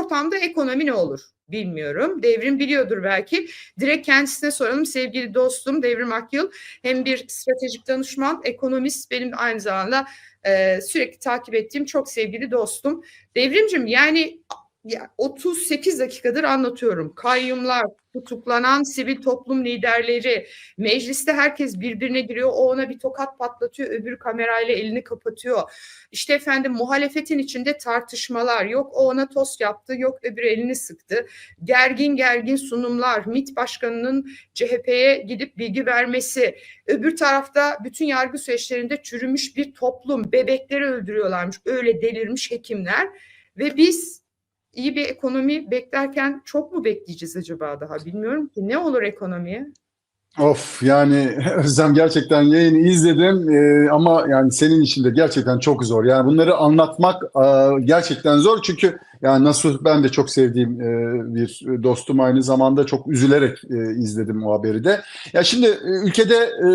ortamda ekonomi ne olur? Bilmiyorum. Devrim biliyordur belki. Direkt kendisine soralım. Sevgili dostum Devrim Akyıl hem bir stratejik danışman, ekonomist benim aynı zamanda e, sürekli takip ettiğim çok sevgili dostum. Devrimcim yani ya 38 dakikadır anlatıyorum. Kayyumlar, tutuklanan sivil toplum liderleri, mecliste herkes birbirine giriyor. O ona bir tokat patlatıyor, öbürü kamerayla elini kapatıyor. İşte efendim muhalefetin içinde tartışmalar. Yok o ona tost yaptı, yok öbürü elini sıktı. Gergin gergin sunumlar, MİT başkanının CHP'ye gidip bilgi vermesi. Öbür tarafta bütün yargı süreçlerinde çürümüş bir toplum, bebekleri öldürüyorlarmış. Öyle delirmiş hekimler. Ve biz iyi bir ekonomi beklerken çok mu bekleyeceğiz acaba daha bilmiyorum ki. Ne olur ekonomiye? Of yani Özlem gerçekten yayını izledim Ee, ama yani senin için de gerçekten çok zor. Yani bunları anlatmak e, gerçekten zor çünkü yani nasıl ben de çok sevdiğim e, bir dostum aynı zamanda çok üzülerek e, izledim o haberi de. Ya şimdi ülkede e,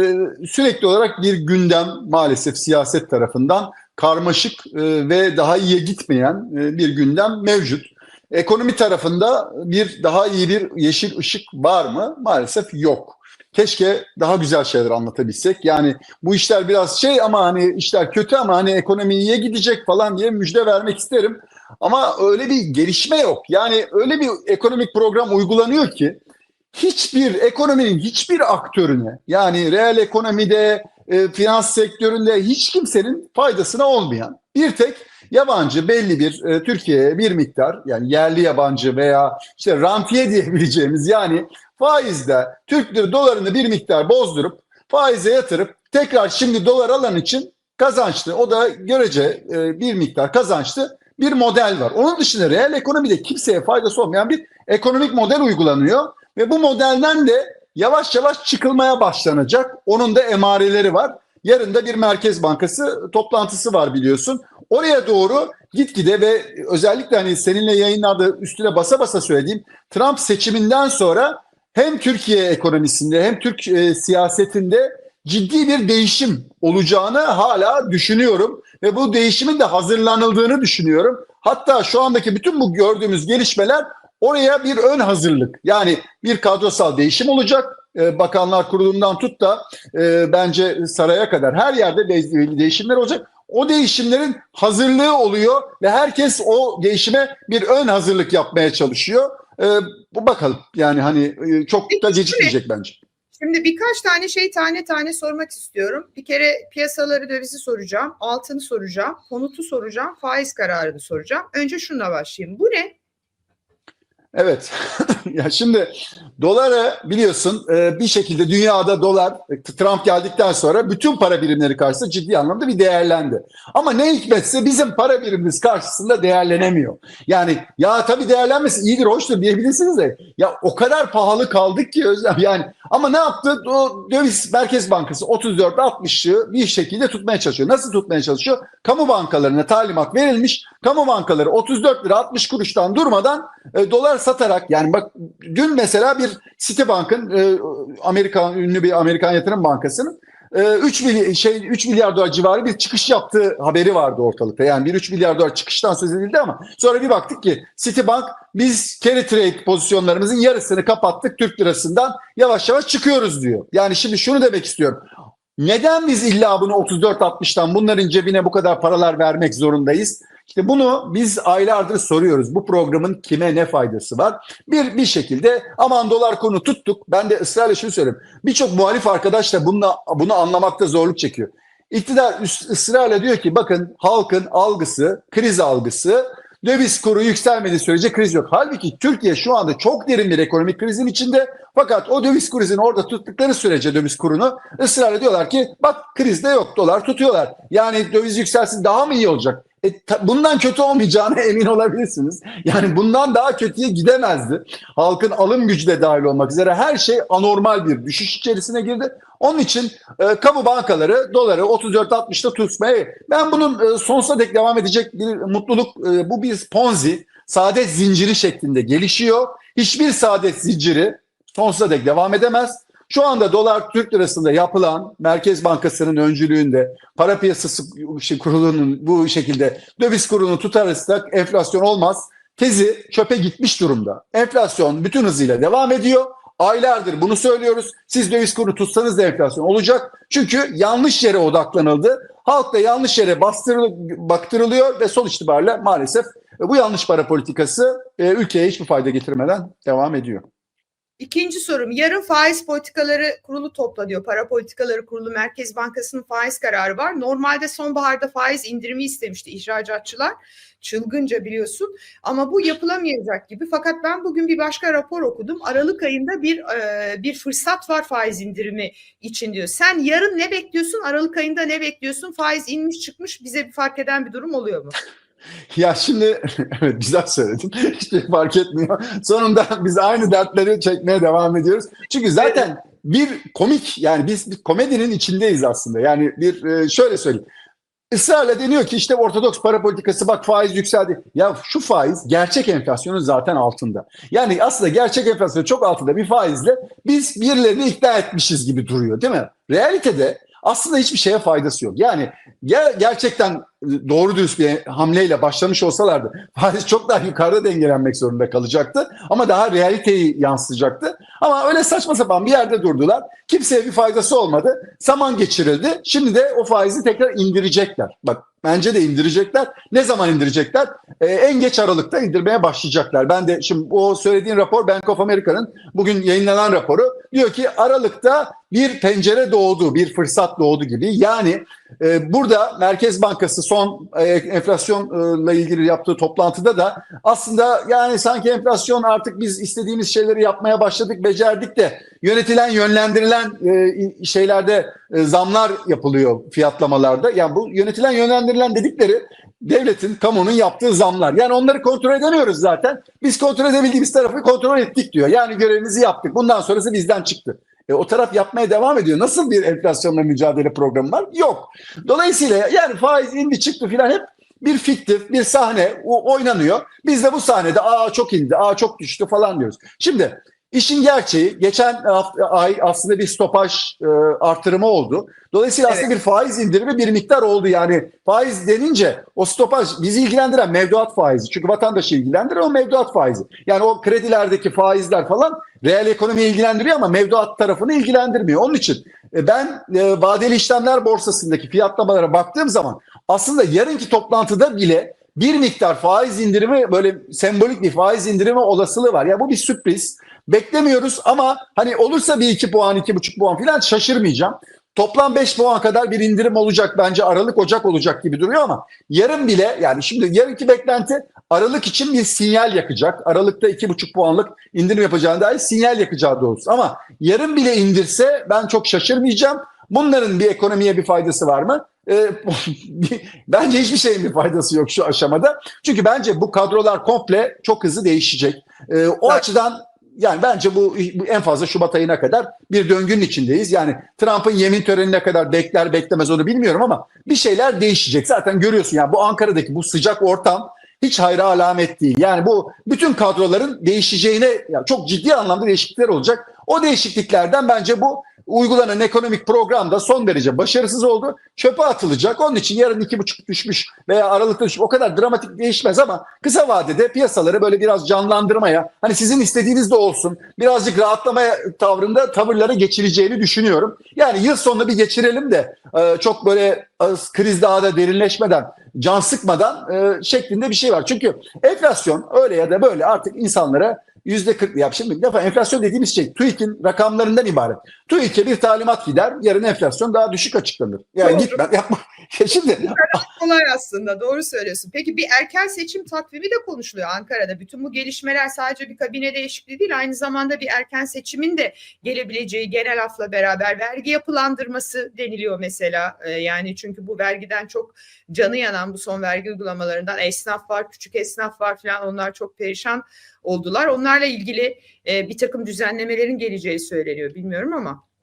sürekli olarak bir gündem maalesef siyaset tarafından karmaşık e, ve daha iyiye gitmeyen e, bir gündem mevcut. Ekonomi tarafında bir daha iyi bir yeşil ışık var mı? Maalesef yok. Keşke daha güzel şeyler anlatabilsek. Yani bu işler biraz şey ama hani işler kötü ama hani ekonomi iyiye gidecek falan diye müjde vermek isterim. Ama öyle bir gelişme yok. Yani öyle bir ekonomik program uygulanıyor ki hiçbir ekonominin hiçbir aktörüne yani reel ekonomide, e, finans sektöründe hiç kimsenin faydasına olmayan bir tek yabancı belli bir e, Türkiye'ye bir miktar yani yerli yabancı veya işte rantiye diyebileceğimiz yani faizde Türk lira dolarını bir miktar bozdurup faize yatırıp tekrar şimdi dolar alan için kazançlı o da görece e, bir miktar kazançlı bir model var. Onun dışında reel ekonomide kimseye faydası olmayan bir ekonomik model uygulanıyor ve bu modelden de yavaş yavaş çıkılmaya başlanacak. Onun da emareleri var. Yarın da bir Merkez Bankası toplantısı var biliyorsun. Oraya doğru gitgide ve özellikle hani seninle yayınladığı üstüne basa basa söylediğim Trump seçiminden sonra hem Türkiye ekonomisinde hem Türk e, siyasetinde ciddi bir değişim olacağını hala düşünüyorum ve bu değişimin de hazırlanıldığını düşünüyorum. Hatta şu andaki bütün bu gördüğümüz gelişmeler oraya bir ön hazırlık. Yani bir kadrosal değişim olacak. Ee, Bakanlar Kurulu'ndan tut da e, bence saraya kadar her yerde de- değişimler olacak. O değişimlerin hazırlığı oluyor ve herkes o değişime bir ön hazırlık yapmaya çalışıyor. Ee, bu bakalım yani hani e, çok da gecikmeyecek bence. Şimdi birkaç tane şey tane tane sormak istiyorum. Bir kere piyasaları dövizi soracağım, altını soracağım, konutu soracağım, faiz kararını soracağım. Önce şununla başlayayım. Bu ne? Evet. ya şimdi doları biliyorsun e, bir şekilde dünyada dolar e, Trump geldikten sonra bütün para birimleri karşısında ciddi anlamda bir değerlendi. Ama ne hikmetse bizim para birimimiz karşısında değerlenemiyor. Yani ya tabii değerlenmesi iyidir, hoştur diyebilirsiniz de ya o kadar pahalı kaldık ki Özlem yani. Ama ne yaptı? O döviz Merkez Bankası 34-60'ı bir şekilde tutmaya çalışıyor. Nasıl tutmaya çalışıyor? Kamu bankalarına talimat verilmiş. Kamu bankaları 34 lira 60 kuruştan durmadan e, dolar satarak yani bak dün mesela bir Citibank'ın e, Amerikan ünlü bir Amerikan yatırım bankasının e, 3 milyar şey 3 milyar dolar civarı bir çıkış yaptığı haberi vardı ortalıkta. Yani bir 3 milyar dolar çıkıştan söz edildi ama sonra bir baktık ki Citibank biz carry trade pozisyonlarımızın yarısını kapattık Türk lirasından yavaş yavaş çıkıyoruz diyor. Yani şimdi şunu demek istiyorum. Neden biz illa bunu 34-60'tan bunların cebine bu kadar paralar vermek zorundayız? İşte bunu biz aylardır soruyoruz. Bu programın kime ne faydası var? Bir bir şekilde aman dolar konu tuttuk. Ben de ısrarla şunu söylüyorum. Birçok muhalif arkadaş da bununla, bunu anlamakta zorluk çekiyor. İktidar ısrarla diyor ki bakın halkın algısı, kriz algısı döviz kuru yükselmediği sürece kriz yok. Halbuki Türkiye şu anda çok derin bir ekonomik krizin içinde. Fakat o döviz krizini orada tuttukları sürece döviz kurunu ısrarla diyorlar ki bak krizde yok dolar tutuyorlar. Yani döviz yükselsin daha mı iyi olacak? E, ta- bundan kötü olmayacağına emin olabilirsiniz. Yani bundan daha kötüye gidemezdi. Halkın alım gücü de dahil olmak üzere her şey anormal bir düşüş içerisine girdi. Onun için e, kamu bankaları doları 34-60'ta tutmaya ben bunun e, sonsuza dek devam edecek bir mutluluk e, bu bir ponzi saadet zinciri şeklinde gelişiyor. Hiçbir saadet zinciri sonsuza dek devam edemez. Şu anda dolar Türk lirasında yapılan Merkez Bankası'nın öncülüğünde para piyasası şey, kurulunun bu şekilde döviz kurunu tutarsak enflasyon olmaz. tezi çöpe gitmiş durumda. Enflasyon bütün hızıyla devam ediyor. Aylardır bunu söylüyoruz. Siz döviz kuru tutsanız da enflasyon olacak. Çünkü yanlış yere odaklanıldı. Halk da yanlış yere bastırıl baktırılıyor ve sonuç itibariyle maalesef bu yanlış para politikası e, ülkeye hiçbir fayda getirmeden devam ediyor. İkinci sorum. Yarın faiz politikaları kurulu topla diyor. Para politikaları kurulu Merkez Bankası'nın faiz kararı var. Normalde sonbaharda faiz indirimi istemişti ihracatçılar. Çılgınca biliyorsun. Ama bu yapılamayacak gibi. Fakat ben bugün bir başka rapor okudum. Aralık ayında bir e, bir fırsat var faiz indirimi için diyor. Sen yarın ne bekliyorsun? Aralık ayında ne bekliyorsun? Faiz inmiş çıkmış bize bir fark eden bir durum oluyor mu? Ya şimdi evet güzel söyledin. Hiç fark etmiyor. Sonunda biz aynı dertleri çekmeye devam ediyoruz. Çünkü zaten bir komik yani biz bir komedinin içindeyiz aslında. Yani bir e, şöyle söyleyeyim. Israrla deniyor ki işte ortodoks para politikası bak faiz yükseldi. Ya şu faiz gerçek enflasyonun zaten altında. Yani aslında gerçek enflasyon çok altında bir faizle biz birilerini ikna etmişiz gibi duruyor değil mi? Realitede aslında hiçbir şeye faydası yok. Yani ger- gerçekten doğru dürüst bir hamleyle başlamış olsalardı faiz çok daha yukarıda dengelenmek zorunda kalacaktı. Ama daha realiteyi yansıtacaktı. Ama öyle saçma sapan bir yerde durdular. Kimseye bir faydası olmadı. Zaman geçirildi. Şimdi de o faizi tekrar indirecekler. Bak bence de indirecekler. Ne zaman indirecekler? Ee, en geç Aralık'ta indirmeye başlayacaklar. Ben de şimdi o söylediğin rapor Bank of America'nın bugün yayınlanan raporu diyor ki Aralık'ta bir pencere doğdu, bir fırsat doğdu gibi. Yani burada Merkez Bankası son e, enflasyonla ilgili yaptığı toplantıda da aslında yani sanki enflasyon artık biz istediğimiz şeyleri yapmaya başladık, becerdik de yönetilen, yönlendirilen e, şeylerde e, zamlar yapılıyor fiyatlamalarda. Yani bu yönetilen, yönlendirilen dedikleri devletin, kamunun yaptığı zamlar. Yani onları kontrol edemiyoruz zaten. Biz kontrol edebildiğimiz tarafı kontrol ettik diyor. Yani görevimizi yaptık. Bundan sonrası bizden çıktı. E, o taraf yapmaya devam ediyor. Nasıl bir enflasyonla mücadele programı var? Yok. Dolayısıyla yani faiz indi çıktı filan hep bir fiktif, bir sahne oynanıyor. Biz de bu sahnede aa çok indi, aa çok düştü falan diyoruz. Şimdi işin gerçeği geçen hafta, ay aslında bir stopaj e, artırımı oldu. Dolayısıyla aslında bir faiz indirimi bir miktar oldu. Yani faiz denince o stopaj bizi ilgilendiren mevduat faizi. Çünkü vatandaşı ilgilendiren o mevduat faizi. Yani o kredilerdeki faizler falan reel ekonomiyi ilgilendiriyor ama mevduat tarafını ilgilendirmiyor. Onun için e, ben e, vadeli işlemler borsasındaki fiyatlamalara baktığım zaman aslında yarınki toplantıda bile bir miktar faiz indirimi böyle sembolik bir faiz indirimi olasılığı var. Ya bu bir sürpriz. Beklemiyoruz ama hani olursa bir iki puan, iki buçuk puan falan şaşırmayacağım. Toplam 5 puan kadar bir indirim olacak bence Aralık Ocak olacak gibi duruyor ama yarın bile yani şimdi yarınki beklenti Aralık için bir sinyal yakacak. Aralıkta 2,5 puanlık indirim yapacağına dair sinyal yakacağı doğrusu. Ama yarın bile indirse ben çok şaşırmayacağım. Bunların bir ekonomiye bir faydası var mı? Ee, bence hiçbir şeyin bir faydası yok şu aşamada. Çünkü bence bu kadrolar komple çok hızlı değişecek. Ee, o Evet. açıdan yani bence bu, en fazla Şubat ayına kadar bir döngünün içindeyiz. Yani Trump'ın yemin törenine kadar bekler beklemez onu bilmiyorum ama bir şeyler değişecek. Zaten görüyorsun yani bu Ankara'daki bu sıcak ortam hiç hayra alamet değil. Yani bu bütün kadroların değişeceğine yani çok ciddi anlamda değişiklikler olacak. O değişikliklerden bence bu uygulanan ekonomik program da son derece başarısız oldu. Çöpe atılacak. Onun için yarın iki buçuk düşmüş veya aralıkta düşmüş. O kadar dramatik değişmez ama kısa vadede piyasaları böyle biraz canlandırmaya, hani sizin istediğiniz de olsun, birazcık rahatlamaya tavrında tavırlara geçireceğini düşünüyorum. Yani yıl sonunu bir geçirelim de e, çok böyle kriz daha da derinleşmeden, can sıkmadan e, şeklinde bir şey var. Çünkü enflasyon öyle ya da böyle artık insanlara yüzde 40 yap. Şimdi bir defa enflasyon dediğimiz şey TÜİK'in rakamlarından ibaret. TÜİK'e bir talimat gider, yarın enflasyon daha düşük açıklanır. Yani Doğru. gitme, yapma. Şimdi Kolay aslında doğru söylüyorsun. Peki bir erken seçim takvimi de konuşuluyor Ankara'da. Bütün bu gelişmeler sadece bir kabine değişikliği değil aynı zamanda bir erken seçimin de gelebileceği genel afla beraber vergi yapılandırması deniliyor mesela. Ee, yani çünkü bu vergiden çok canı yanan bu son vergi uygulamalarından esnaf var, küçük esnaf var falan onlar çok perişan oldular. Onlarla ilgili e, bir takım düzenlemelerin geleceği söyleniyor bilmiyorum ama.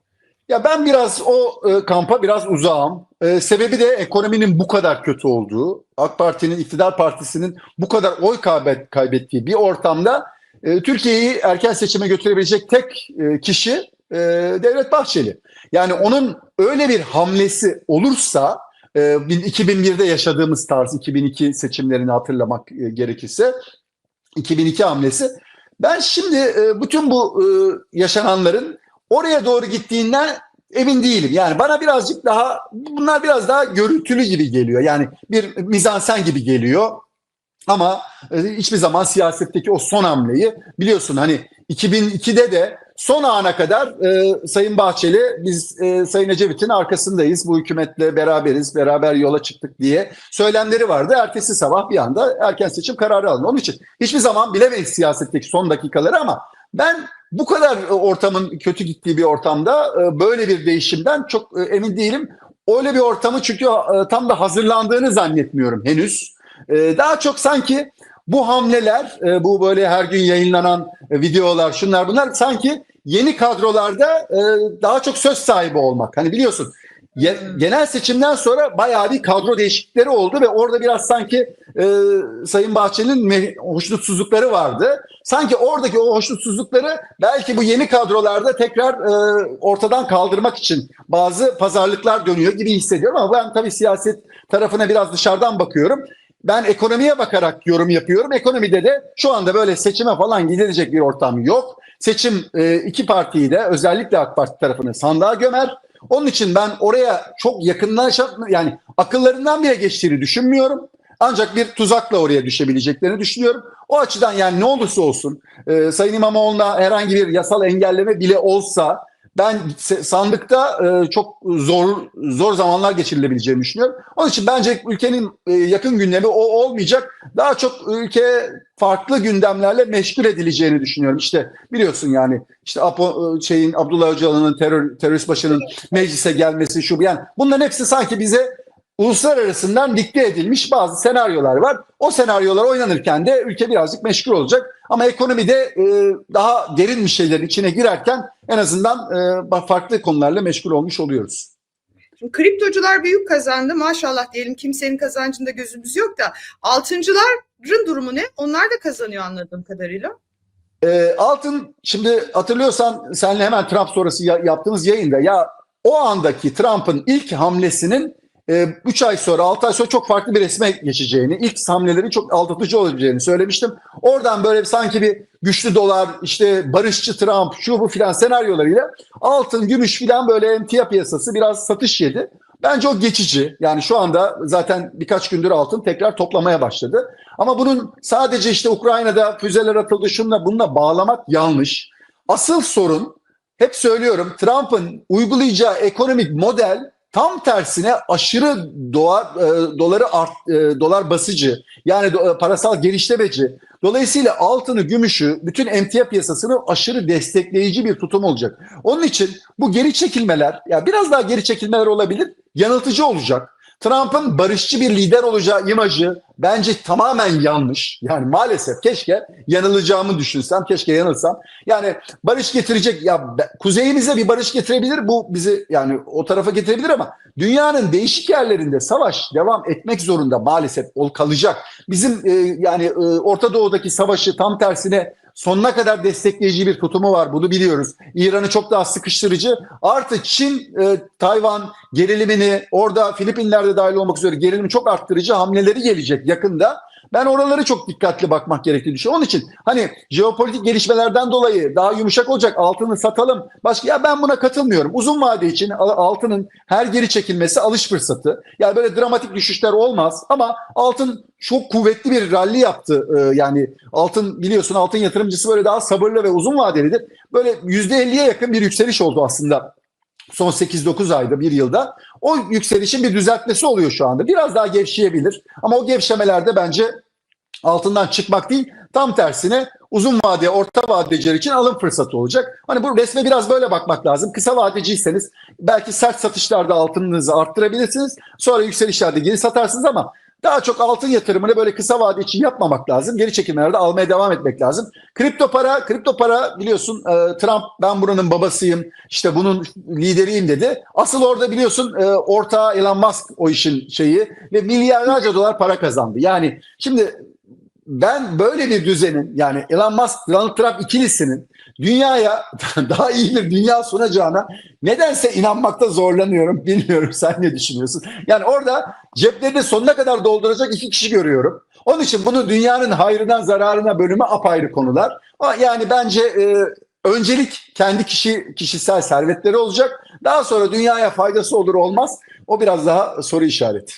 Ya ben biraz o e, kampa biraz uzağım. E, sebebi de ekonominin bu kadar kötü olduğu, AK Parti'nin, iktidar partisinin bu kadar oy kaybet, kaybettiği bir ortamda e, Türkiye'yi erken seçime götürebilecek tek e, kişi e, Devlet Bahçeli. Yani onun öyle bir hamlesi olursa, e, 2001'de yaşadığımız tarz 2002 seçimlerini hatırlamak e, gerekirse, 2002 hamlesi. Ben şimdi e, bütün bu e, yaşananların oraya doğru gittiğinden emin değilim. Yani bana birazcık daha bunlar biraz daha görüntülü gibi geliyor. Yani bir mizansen gibi geliyor. Ama e, hiçbir zaman siyasetteki o son hamleyi biliyorsun hani 2002'de de son ana kadar e, Sayın Bahçeli biz e, Sayın Ecevit'in arkasındayız. Bu hükümetle beraberiz, beraber yola çıktık diye söylemleri vardı. Ertesi sabah bir anda erken seçim kararı alındı. Onun için hiçbir zaman bilemeyiz siyasetteki son dakikaları ama ben bu kadar e, ortamın kötü gittiği bir ortamda e, böyle bir değişimden çok e, emin değilim. Öyle bir ortamı çünkü tam da hazırlandığını zannetmiyorum henüz. Daha çok sanki bu hamleler, bu böyle her gün yayınlanan videolar, şunlar bunlar sanki yeni kadrolarda daha çok söz sahibi olmak. Hani biliyorsun genel seçimden sonra bayağı bir kadro değişiklikleri oldu ve orada biraz sanki e, Sayın Bahçeli'nin hoşnutsuzlukları vardı. Sanki oradaki o hoşnutsuzlukları belki bu yeni kadrolarda tekrar e, ortadan kaldırmak için bazı pazarlıklar dönüyor gibi hissediyorum ama ben tabii siyaset tarafına biraz dışarıdan bakıyorum. Ben ekonomiye bakarak yorum yapıyorum. Ekonomide de şu anda böyle seçime falan gidilecek bir ortam yok. Seçim e, iki partiyi de özellikle AK Parti tarafını sandığa gömer. Onun için ben oraya çok yakınlaşıp yani akıllarından bile geçtiğini düşünmüyorum. Ancak bir tuzakla oraya düşebileceklerini düşünüyorum. O açıdan yani ne olursa olsun e, Sayın İmamoğlu'na herhangi bir yasal engelleme bile olsa ben sandıkta e, çok zor zor zamanlar geçirilebileceğini düşünüyorum. Onun için bence ülkenin e, yakın gündemi o olmayacak. Daha çok ülke farklı gündemlerle meşgul edileceğini düşünüyorum. İşte biliyorsun yani işte Apo, e, şeyin Abdullah Öcalan'ın terör, terörist başının meclise gelmesi şu bu. yani bunların hepsi sanki bize uluslararasından dikte edilmiş bazı senaryolar var. O senaryolar oynanırken de ülke birazcık meşgul olacak. Ama ekonomide e, daha derin bir şeylerin içine girerken en azından e, farklı konularla meşgul olmuş oluyoruz. Şimdi kriptocular büyük kazandı. Maşallah diyelim kimsenin kazancında gözümüz yok da altıncıların durumu ne? Onlar da kazanıyor anladığım kadarıyla. E, altın şimdi hatırlıyorsan senle hemen Trump sonrası ya- yaptığımız yayında ya o andaki Trump'ın ilk hamlesinin 3 ay sonra 6 ay sonra çok farklı bir resme geçeceğini, ilk hamleleri çok aldatıcı olabileceğini söylemiştim. Oradan böyle sanki bir güçlü dolar, işte barışçı Trump, şu bu filan senaryolarıyla altın, gümüş filan böyle emtia piyasası biraz satış yedi. Bence o geçici. Yani şu anda zaten birkaç gündür altın tekrar toplamaya başladı. Ama bunun sadece işte Ukrayna'da füzeler atıldı şunla bununla bağlamak yanlış. Asıl sorun hep söylüyorum Trump'ın uygulayacağı ekonomik model tam tersine aşırı dolar e, doları art, e, dolar basıcı yani do- parasal genişlemeci. Dolayısıyla altını, gümüşü, bütün emtia piyasasını aşırı destekleyici bir tutum olacak. Onun için bu geri çekilmeler, ya biraz daha geri çekilmeler olabilir, yanıltıcı olacak. Trump'ın barışçı bir lider olacağı imajı bence tamamen yanlış. Yani maalesef keşke yanılacağımı düşünsem, keşke yanılsam. Yani barış getirecek ya kuzeyimize bir barış getirebilir bu bizi yani o tarafa getirebilir ama dünyanın değişik yerlerinde savaş devam etmek zorunda maalesef ol kalacak. Bizim e, yani e, Orta Doğu'daki savaşı tam tersine sonuna kadar destekleyici bir tutumu var. Bunu biliyoruz. İran'ı çok daha sıkıştırıcı. Artı Çin, e, Tayvan gerilimini orada Filipinler'de dahil olmak üzere gerilimi çok arttırıcı hamleleri gelecek yakında. Ben oraları çok dikkatli bakmak gerektiğini düşünüyorum. Onun için hani jeopolitik gelişmelerden dolayı daha yumuşak olacak altını satalım. Başka ya ben buna katılmıyorum. Uzun vade için al- altının her geri çekilmesi alış fırsatı. Yani böyle dramatik düşüşler olmaz ama altın çok kuvvetli bir rally yaptı. Ee, yani altın biliyorsun altın yatırımcısı böyle daha sabırlı ve uzun vadelidir. Böyle %50'ye yakın bir yükseliş oldu aslında son 8-9 ayda, bir yılda. O yükselişin bir düzeltmesi oluyor şu anda. Biraz daha gevşeyebilir. Ama o gevşemelerde bence altından çıkmak değil, tam tersine uzun vade, orta vadeciler için alım fırsatı olacak. Hani bu resme biraz böyle bakmak lazım. Kısa vadeciyseniz belki sert satışlarda altınınızı arttırabilirsiniz. Sonra yükselişlerde geri satarsınız ama daha çok altın yatırımını böyle kısa vade için yapmamak lazım. Geri çekimlerde almaya devam etmek lazım. Kripto para, kripto para biliyorsun e, Trump ben buranın babasıyım, işte bunun lideriyim dedi. Asıl orada biliyorsun e, ortağı Elon Musk o işin şeyi ve milyarlarca dolar para kazandı. Yani şimdi ben böyle bir düzenin yani Elon Musk, Donald Trump ikilisinin dünyaya daha iyi bir dünya sunacağına nedense inanmakta zorlanıyorum. Bilmiyorum sen ne düşünüyorsun? Yani orada ceplerini sonuna kadar dolduracak iki kişi görüyorum. Onun için bunu dünyanın hayrına zararına bölümü apayrı konular. Yani bence e, öncelik kendi kişi kişisel servetleri olacak. Daha sonra dünyaya faydası olur olmaz. O biraz daha soru işareti.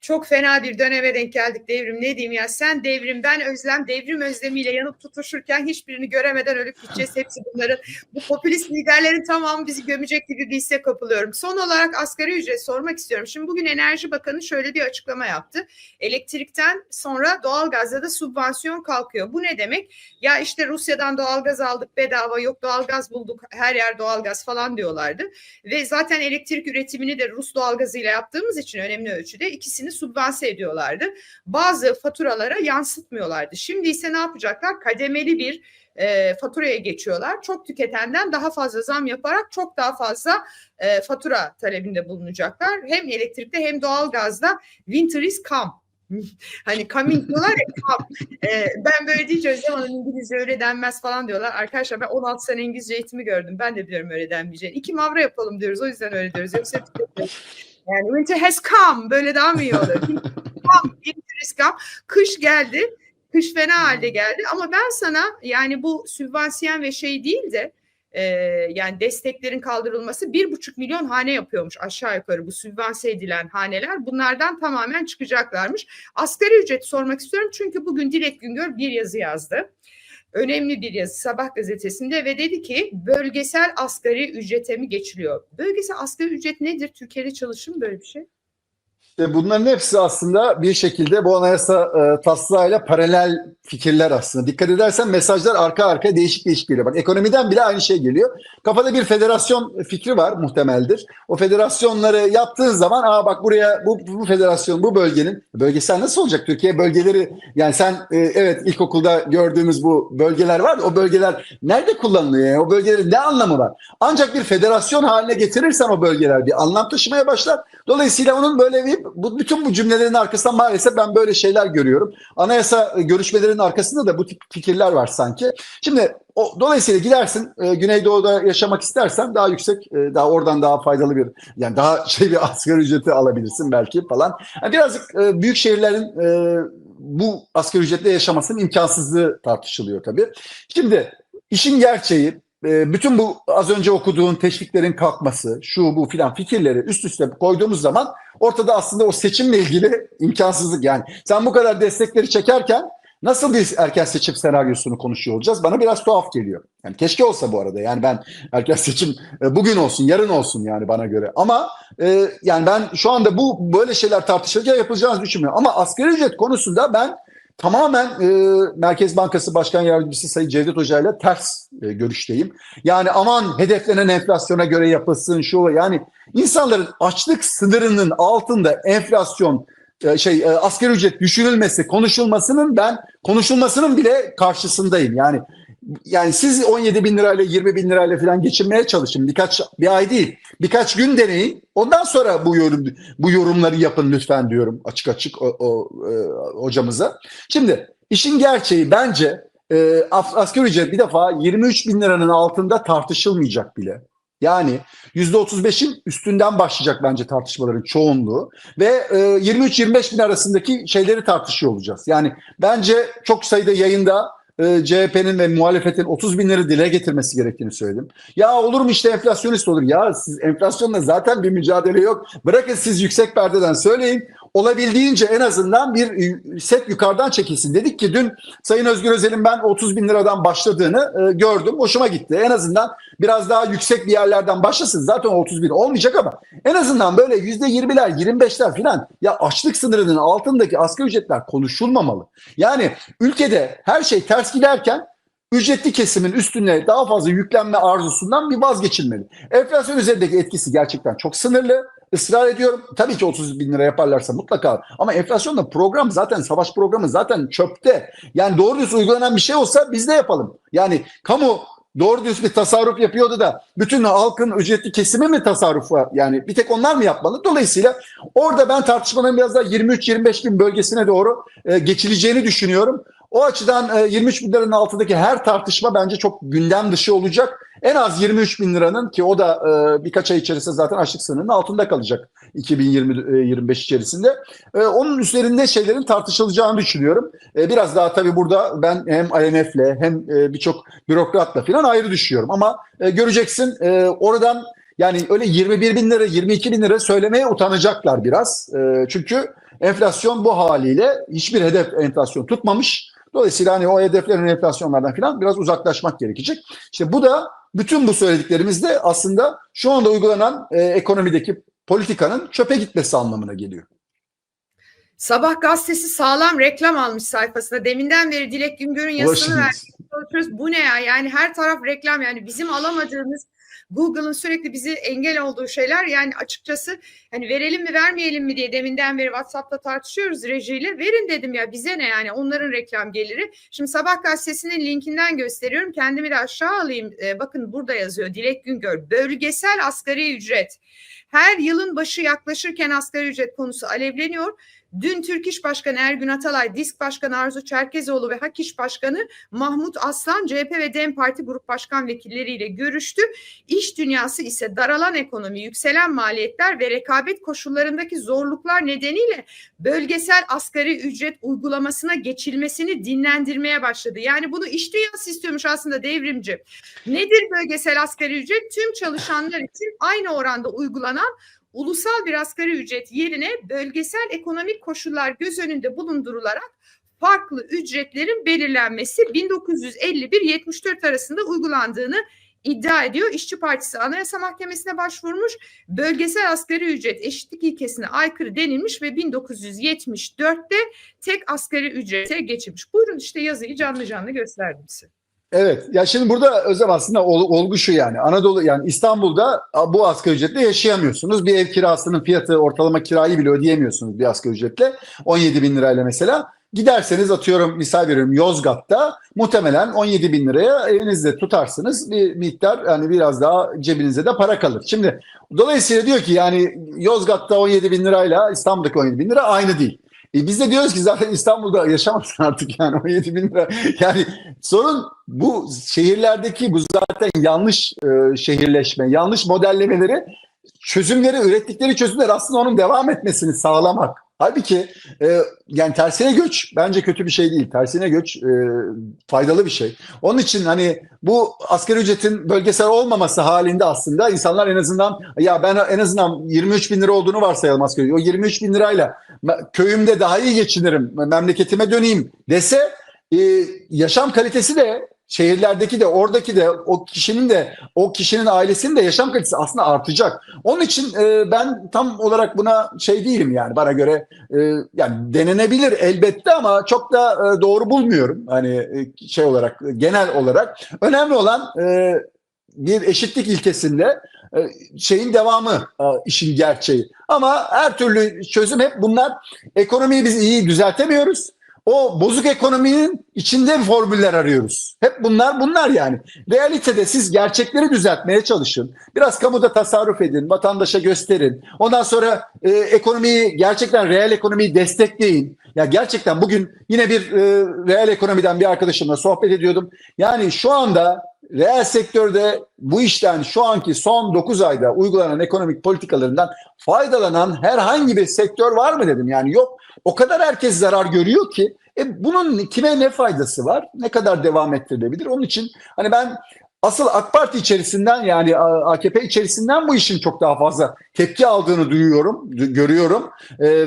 Çok fena bir döneme denk geldik devrim. Ne diyeyim ya sen devrim ben özlem devrim özlemiyle yanıp tutuşurken hiçbirini göremeden ölüp gideceğiz. Hepsi bunların bu popülist liderlerin tamamı bizi gömecek gibi bir hisse kapılıyorum. Son olarak asgari ücret sormak istiyorum. Şimdi bugün Enerji Bakanı şöyle bir açıklama yaptı. Elektrikten sonra doğalgazda da sübvansiyon kalkıyor. Bu ne demek? Ya işte Rusya'dan doğalgaz aldık bedava yok doğalgaz bulduk her yer doğalgaz falan diyorlardı. Ve zaten elektrik üretimini de Rus doğalgazıyla yaptığımız için önemli ölçüde ikisini subvanse ediyorlardı. Bazı faturalara yansıtmıyorlardı. Şimdi ise ne yapacaklar? Kademeli bir e, faturaya geçiyorlar. Çok tüketenden daha fazla zam yaparak çok daha fazla e, fatura talebinde bulunacaklar. Hem elektrikte hem doğalgazda winter is come. hani coming diyorlar ya come. E, ben böyle deyince Özlem Hanım İngilizce öyle denmez falan diyorlar. Arkadaşlar ben 16 sene İngilizce eğitimi gördüm. Ben de biliyorum öyle denmeyeceğini. İki mavra yapalım diyoruz. O yüzden öyle diyoruz. Yoksa yani winter has come. Böyle daha mı iyi olur? Come, winter is come. Kış geldi. Kış fena halde geldi. Ama ben sana yani bu sübvansiyen ve şey değil de e, yani desteklerin kaldırılması bir buçuk milyon hane yapıyormuş aşağı yukarı bu sübvanse edilen haneler. Bunlardan tamamen çıkacaklarmış. Asgari ücret sormak istiyorum çünkü bugün Dilek Güngör bir yazı yazdı önemli bir yazı Sabah gazetesinde ve dedi ki bölgesel asgari ücrete mi geçiliyor? Bölgesel asgari ücret nedir? Türkiye'de çalışır mı böyle bir şey? İşte bunların hepsi aslında bir şekilde bu anayasa e, taslağıyla paralel fikirler aslında. Dikkat edersen mesajlar arka arkaya değişik değişik geliyor. Bak ekonomiden bile aynı şey geliyor. Kafada bir federasyon fikri var muhtemeldir. O federasyonları yaptığın zaman aa bak buraya bu, bu federasyon bu bölgenin bölgesel nasıl olacak? Türkiye bölgeleri yani sen e, evet ilkokulda gördüğümüz bu bölgeler var. O bölgeler nerede kullanılıyor? Yani? O bölgelerin ne anlamı var? Ancak bir federasyon haline getirirsen o bölgeler bir anlam taşımaya başlar. Dolayısıyla onun böyle bir bu, bütün bu cümlelerin arkasında maalesef ben böyle şeyler görüyorum. Anayasa görüşmelerinin arkasında da bu tip fikirler var sanki. Şimdi o, dolayısıyla gidersin e, Güneydoğu'da yaşamak istersen daha yüksek, e, daha oradan daha faydalı bir yani daha şey bir asgari ücreti alabilirsin belki falan. Yani birazcık e, büyük şehirlerin e, bu asgari ücretle yaşamasının imkansızlığı tartışılıyor tabii. Şimdi işin gerçeği e, bütün bu az önce okuduğun teşviklerin kalkması, şu bu filan fikirleri üst üste koyduğumuz zaman ortada aslında o seçimle ilgili imkansızlık yani. Sen bu kadar destekleri çekerken nasıl bir erken seçim senaryosunu konuşuyor olacağız? Bana biraz tuhaf geliyor. Yani keşke olsa bu arada. Yani ben erken seçim e, bugün olsun, yarın olsun yani bana göre. Ama e, yani ben şu anda bu böyle şeyler tartışılırken yapılacağını düşünmüyorum. Ama asgari ücret konusunda ben tamamen e, Merkez Bankası Başkan Yardımcısı Sayın Cevdet Hoca ile ters e, görüşteyim. Yani aman hedeflenen enflasyona göre yapılsın şu yani insanların açlık sınırının altında enflasyon e, şey e, asgari ücret düşürülmesi konuşulmasının ben konuşulmasının bile karşısındayım. Yani yani siz 17 bin lirayla 20 bin lirayla falan geçinmeye çalışın. Birkaç bir ay değil, birkaç gün deneyin. Ondan sonra bu yorum bu yorumları yapın lütfen diyorum açık açık o, o e, hocamıza. Şimdi işin gerçeği bence e, asgari ücret bir defa 23 bin liranın altında tartışılmayacak bile. Yani %35'in üstünden başlayacak bence tartışmaların çoğunluğu ve e, 23-25 bin arasındaki şeyleri tartışıyor olacağız. Yani bence çok sayıda yayında e, CHP'nin ve muhalefetin 30 binleri dile getirmesi gerektiğini söyledim. Ya olur mu işte enflasyonist olur. Ya siz enflasyonla zaten bir mücadele yok. Bırakın siz yüksek perdeden söyleyin. Olabildiğince en azından bir set yukarıdan çekilsin. Dedik ki dün Sayın Özgür Özel'in ben 30 bin liradan başladığını e, gördüm. Hoşuma gitti. En azından biraz daha yüksek bir yerlerden başlasın. Zaten 30 bin olmayacak ama en azından böyle %20'ler 25'ler falan ya açlık sınırının altındaki asgari ücretler konuşulmamalı. Yani ülkede her şey ters giderken ücretli kesimin üstüne daha fazla yüklenme arzusundan bir vazgeçilmeli. Enflasyon üzerindeki etkisi gerçekten çok sınırlı. Israr ediyorum. Tabii ki 30 bin lira yaparlarsa mutlaka. Ama enflasyonda program zaten savaş programı zaten çöpte. Yani doğru düz uygulanan bir şey olsa biz de yapalım. Yani kamu doğru düz bir tasarruf yapıyordu da bütün halkın ücretli kesimi mi tasarruf var? Yani bir tek onlar mı yapmalı? Dolayısıyla orada ben tartışmanın biraz daha 23-25 bin bölgesine doğru e, geçileceğini düşünüyorum. O açıdan e, 23 bin liranın altındaki her tartışma bence çok gündem dışı olacak. En az 23 bin liranın ki o da e, birkaç ay içerisinde zaten açlık sınırının altında kalacak 2020-25 içerisinde. E, onun üzerinde şeylerin tartışılacağını düşünüyorum. E, biraz daha tabii burada ben hem IMF'le hem e, birçok bürokratla falan ayrı düşüyorum. Ama e, göreceksin e, oradan yani öyle 21 bin lira 22 bin lira söylemeye utanacaklar biraz. E, çünkü enflasyon bu haliyle hiçbir hedef enflasyon tutmamış. Dolayısıyla hani o hedeflerin enflasyonlardan falan biraz uzaklaşmak gerekecek. İşte bu da bütün bu söylediklerimiz de aslında şu anda uygulanan e, ekonomideki politikanın çöpe gitmesi anlamına geliyor. Sabah gazetesi sağlam reklam almış sayfasında. Deminden beri Dilek Güngör'ün yazısını verdik. Bu ne ya? Yani her taraf reklam yani bizim alamadığımız Google'ın sürekli bizi engel olduğu şeyler yani açıkçası hani verelim mi vermeyelim mi diye deminden beri WhatsApp'ta tartışıyoruz rejiyle. Verin dedim ya bize ne yani onların reklam geliri. Şimdi Sabah gazetesinin linkinden gösteriyorum. Kendimi de aşağı alayım. Ee, bakın burada yazıyor Dilek Güngör. Bölgesel asgari ücret. Her yılın başı yaklaşırken asgari ücret konusu alevleniyor. Dün Türk İş Başkanı Ergün Atalay, Disk Başkanı Arzu Çerkezoğlu ve Hak İş Başkanı Mahmut Aslan, CHP ve DEM Parti Grup Başkan Vekilleriyle görüştü. İş dünyası ise daralan ekonomi, yükselen maliyetler ve rekabet koşullarındaki zorluklar nedeniyle bölgesel asgari ücret uygulamasına geçilmesini dinlendirmeye başladı. Yani bunu iş dünyası istiyormuş aslında devrimci. Nedir bölgesel asgari ücret? Tüm çalışanlar için aynı oranda uygulanan ulusal bir asgari ücret yerine bölgesel ekonomik koşullar göz önünde bulundurularak farklı ücretlerin belirlenmesi 1951-74 arasında uygulandığını iddia ediyor. İşçi Partisi Anayasa Mahkemesi'ne başvurmuş. Bölgesel asgari ücret eşitlik ilkesine aykırı denilmiş ve 1974'te tek asgari ücrete geçilmiş. Buyurun işte yazıyı canlı canlı gösterdim size. Evet. Ya şimdi burada Özlem aslında ol, olgu şu yani. Anadolu yani İstanbul'da bu asgari ücretle yaşayamıyorsunuz. Bir ev kirasının fiyatı ortalama kirayı bile ödeyemiyorsunuz bir asgari ücretle. 17 bin lirayla mesela. Giderseniz atıyorum misal veriyorum Yozgat'ta muhtemelen 17 bin liraya evinizde tutarsınız bir miktar yani biraz daha cebinize de para kalır. Şimdi dolayısıyla diyor ki yani Yozgat'ta 17 bin lirayla İstanbul'daki 17 bin lira aynı değil. E biz de diyoruz ki zaten İstanbul'da yaşamazsın artık yani 17 bin lira. Yani sorun bu şehirlerdeki bu zaten yanlış e, şehirleşme, yanlış modellemeleri çözümleri, ürettikleri çözümler aslında onun devam etmesini sağlamak. Halbuki e, yani tersine göç bence kötü bir şey değil. Tersine göç e, faydalı bir şey. Onun için hani bu asgari ücretin bölgesel olmaması halinde aslında insanlar en azından ya ben en azından 23 bin lira olduğunu varsayalım asgari O 23 bin lirayla köyümde daha iyi geçinirim, memleketime döneyim dese e, yaşam kalitesi de şehirlerdeki de oradaki de o kişinin de o kişinin ailesinin de yaşam kalitesi aslında artacak. Onun için e, ben tam olarak buna şey değilim yani bana göre e, yani denenebilir elbette ama çok da e, doğru bulmuyorum. Hani e, şey olarak genel olarak önemli olan e, bir eşitlik ilkesinde e, şeyin devamı e, işin gerçeği. Ama her türlü çözüm hep bunlar ekonomiyi biz iyi düzeltemiyoruz o bozuk ekonominin içinde formüller arıyoruz. Hep bunlar bunlar yani. Realitede siz gerçekleri düzeltmeye çalışın. Biraz kamuda tasarruf edin, vatandaşa gösterin. Ondan sonra e, ekonomiyi gerçekten reel ekonomiyi destekleyin. Ya gerçekten bugün yine bir e, reel ekonomiden bir arkadaşımla sohbet ediyordum. Yani şu anda reel sektörde bu işten şu anki son 9 ayda uygulanan ekonomik politikalarından faydalanan herhangi bir sektör var mı dedim. Yani yok o kadar herkes zarar görüyor ki e, bunun kime ne faydası var? Ne kadar devam ettirilebilir? Onun için hani ben asıl AK Parti içerisinden yani AKP içerisinden bu işin çok daha fazla tepki aldığını duyuyorum, görüyorum. Ee,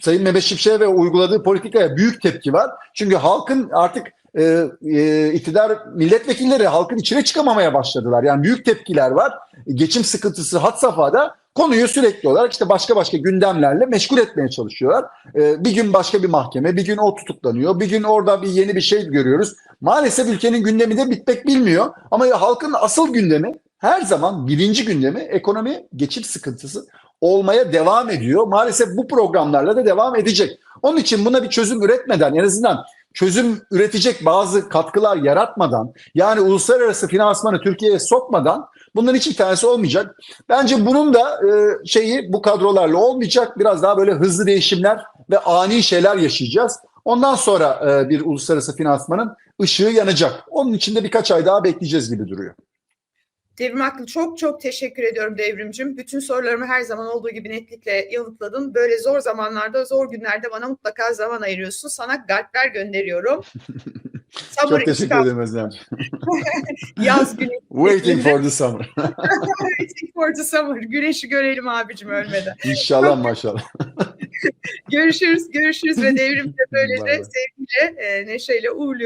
Sayın Mehmet Şimşek'e ve uyguladığı politikaya büyük tepki var. Çünkü halkın artık e, e, iktidar milletvekilleri halkın içine çıkamamaya başladılar. Yani büyük tepkiler var. Geçim sıkıntısı had safhada konuyu sürekli olarak işte başka başka gündemlerle meşgul etmeye çalışıyorlar. Ee, bir gün başka bir mahkeme, bir gün o tutuklanıyor, bir gün orada bir yeni bir şey görüyoruz. Maalesef ülkenin gündemi de bitmek bilmiyor. Ama halkın asıl gündemi her zaman birinci gündemi ekonomi geçim sıkıntısı olmaya devam ediyor. Maalesef bu programlarla da devam edecek. Onun için buna bir çözüm üretmeden en azından çözüm üretecek bazı katkılar yaratmadan yani uluslararası finansmanı Türkiye'ye sokmadan bunların hiçbir tanesi olmayacak. Bence bunun da e, şeyi bu kadrolarla olmayacak. Biraz daha böyle hızlı değişimler ve ani şeyler yaşayacağız. Ondan sonra e, bir uluslararası finansmanın ışığı yanacak. Onun için de birkaç ay daha bekleyeceğiz gibi duruyor. Devrim Aklı çok çok teşekkür ediyorum Devrimcim. Bütün sorularımı her zaman olduğu gibi netlikle yanıtladın. Böyle zor zamanlarda, zor günlerde bana mutlaka zaman ayırıyorsun. Sana kalpler gönderiyorum. Sabır Çok teşekkür inşallah. ederim Özlem. Yaz günü. Waiting for the summer. Waiting for the summer. Güneşi görelim abicim ölmeden. İnşallah maşallah. Görüşürüz, görüşürüz ve devrimde böylece sevgiyle, e, neşeyle uğurluyoruz.